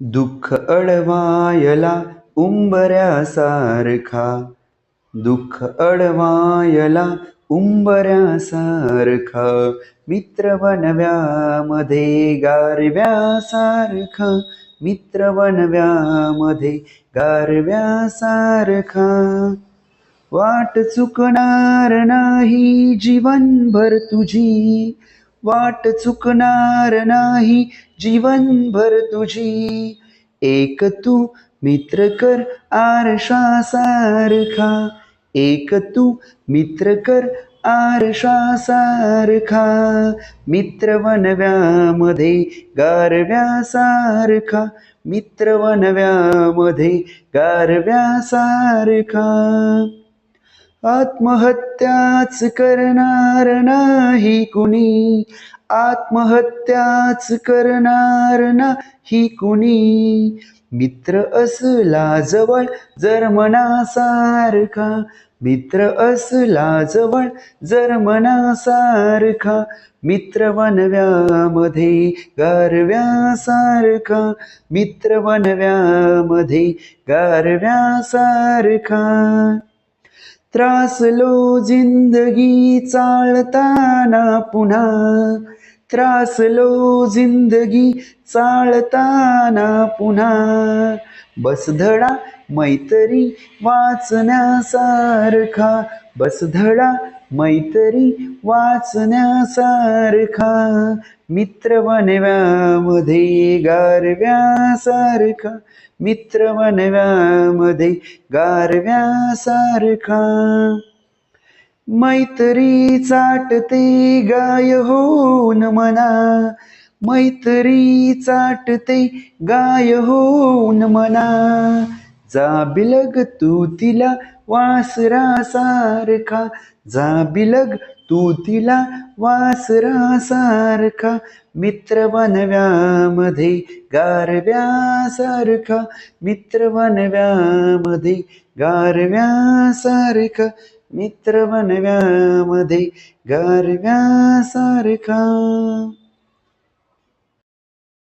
दुःख अडवायला उंबऱ्यासारखा. दुःख अडवायला उंबऱ्यासारखा. मित्र बनव्यामध्ये गारव्यासारखा. मित्र बनव्यामध्ये गारव्यासारखा. वाट चुकणार नाही जीवनभर तुझी. वाट चुकणार नाही जीवनभर तुझी. एक तू मित्र कर आरशासारखा. एक तू मित्र कर आरशासारखा. मित्र वनव्यामध्ये गारव्यासारखा. मित्र वनव्यामध्ये गारव्यासारखा. आत्महत्याच करणार नाही कुणी. आत्महत्याच करणार नाही कुणी. मित्र असला जवळ जर मनासारखा. मित्र असला जवळ जर मनासारखा. मित्र वनव्यामध्ये गारव्यासारखा. मित्र वनव्यामध्ये गारव्यासारखा. त्रासलो जिंदगी चालताना पुन्हा. त्रासलो जिंदगी चालताना पुन्हा. बसधडा मैत्री वाचण्यासारखा. बसधडा मैत्री वाचण्यासारखा मित्र बनव्यामध्ये गारव्यासारखा मित्र बनव्यामध्ये गारव्यासारखा. मैत्री चाटते गाय होऊन मना मैत्री चाटते गाय होऊन मना. जा बिलग तू तिला वासरासारखा. जा बिलग तू तिला वासरासारखा. मित्र बनव्यामध्ये गारव्यासारखा. मित्र बनव्यामध्ये गारव्यासारखा. मित्र बनव्यामध्ये गारव्यासारखा.